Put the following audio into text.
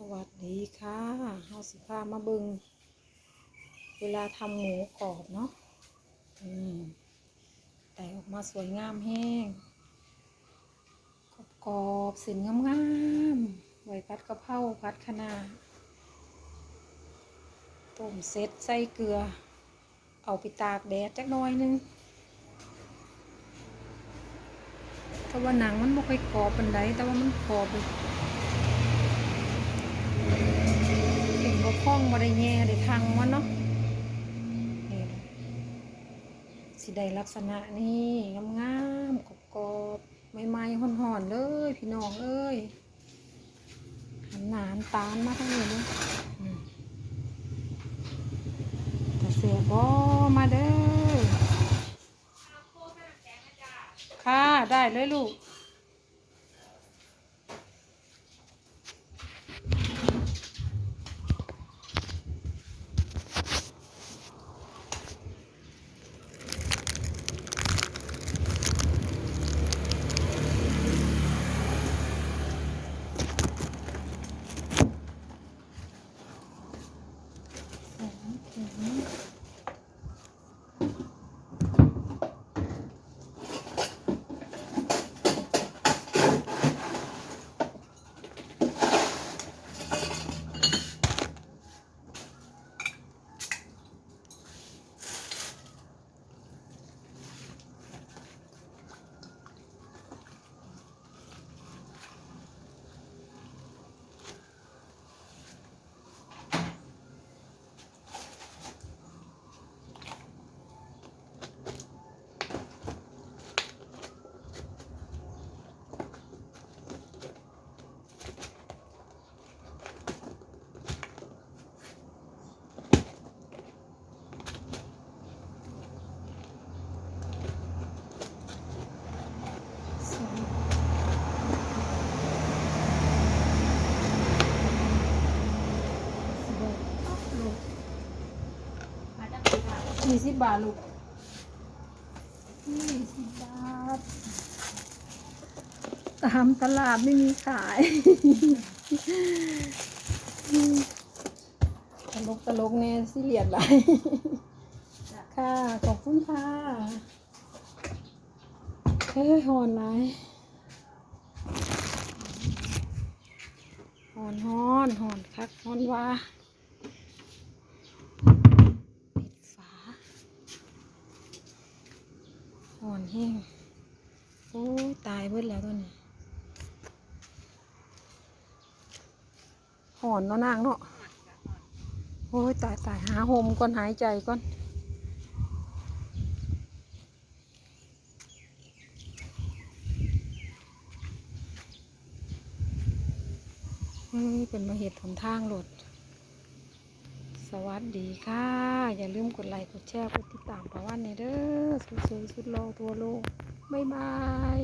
สวัสดีค่ะเฮาสิพามาเบิงเวลาทำหมูกรอบเนาะอืมแต่ออกมาสวยงามแห้งกรอบๆเส้นงามๆไว้พัดกระเพราพัดคะนาต้มเสร็จใส่เกลือ เอาไปตากแดดจักหน่อยนึงแต่ว่าหนังมันบ่ค่อยกรอบปานใดแต่ว่ามันกรอบอยู่เห็นบ่ คล้องบ่ได้แง่ได้ทางมันเนาะนี่สิได้ลักษณะนี้งามๆกรอบๆใหม่ๆห่อนๆเลย พี่น้องเอ้ยหันหนานตาลมาทั้งนี้เลยอืมแต่เสียบ่มาเด้อค่ะ ได้เลยลูก aqui, ยี่สิบบาทลูกยี่สิบบาท ตามตลาดไม่มีขายตลกตลกเนี่ยสิเหลียดไรค่ะ ขอบคุณค่ะเฮ้ยหอนไรหอนหอนหอนคักหอนว่า ปิดฝา อ่อนแห้งโอ้ยตายเบิดแล้วตัวนี้หอนเนาะนางเนาะโอ้ยตายตายหาโฮมก่อนหายใจก่อนเฮ้ยเป็นมาเหตุผลทางรถ วัสดีค่ะ อย่าลืมกดไลค์กดแชร์กดติดตามประวันในเด้อสุดๆสุดโลตัวโลกบ๊ายบาย